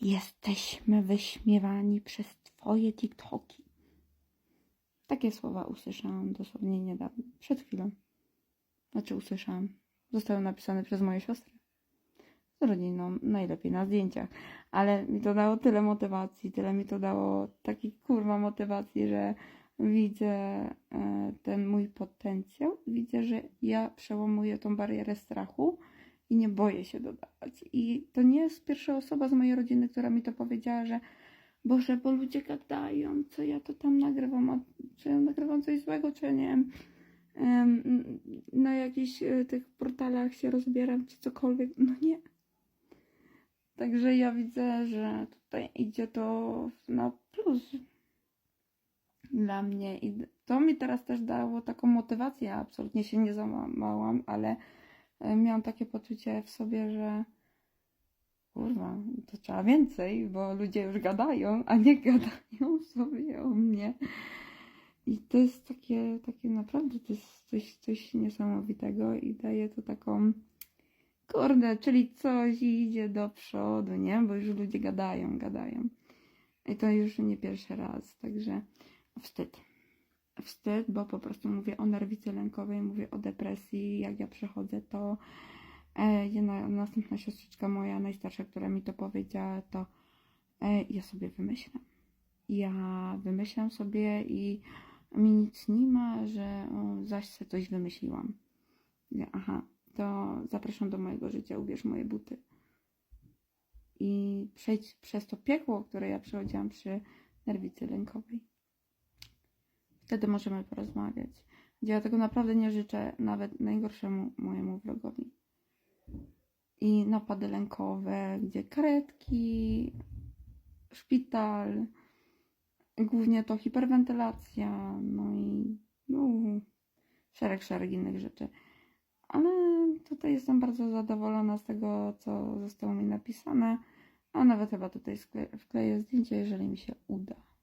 Jesteśmy wyśmiewani przez twoje TikToki. Takie słowa usłyszałam dosłownie niedawno, przed chwilą. Znaczy usłyszałam. Zostały napisane przez moje siostry. Z rodziną, najlepiej na zdjęciach. Ale mi to dało tyle motywacji, tyle mi to dało takiej kurwa motywacji, że widzę e, ten mój potencjał. Widzę, że ja przełamuję tą barierę strachu i nie boję się dodawać. I to nie jest pierwsza osoba z mojej rodziny, która mi to powiedziała, że Boże, bo ludzie gadają, co ja to tam nagrywam, czy ja nagrywam coś złego, czy nie wiem, em, na jakichś e, tych portalach się rozbieram, czy cokolwiek. No nie. Także ja widzę, że tutaj idzie to na plus dla mnie i to mi teraz też dało taką motywację. Absolutnie się nie załamałam, ale miałam takie poczucie w sobie, że kurwa, to trzeba więcej, bo ludzie już gadają, a nie gadają sobie o mnie. I to jest takie, takie naprawdę, to jest coś, coś niesamowitego i daje to taką, kurde, czyli coś idzie do przodu, nie? Bo już ludzie gadają, gadają. I to już nie pierwszy raz, także wstyd. Wstyd, bo po prostu mówię o nerwicy lękowej, mówię o depresji, jak ja przechodzę to. E, jedna, następna siostrzyczka moja, najstarsza, która mi to powiedziała, to e, ja sobie wymyślam. Ja wymyślam sobie i mi nic nie ma, że o, zaś se coś wymyśliłam. Ja, aha, to zapraszam do mojego życia, ubierz moje buty. I przejdź przez to piekło, które ja przechodziłam przy nerwicy lękowej. Wtedy możemy porozmawiać. Ja tego naprawdę nie życzę nawet najgorszemu mojemu wrogowi. I napady lękowe, gdzie karetki, szpital, głównie to hiperwentylacja, no i no, szereg, szereg innych rzeczy. Ale tutaj jestem bardzo zadowolona z tego, co zostało mi napisane, a nawet chyba tutaj wkleję zdjęcie, jeżeli mi się uda.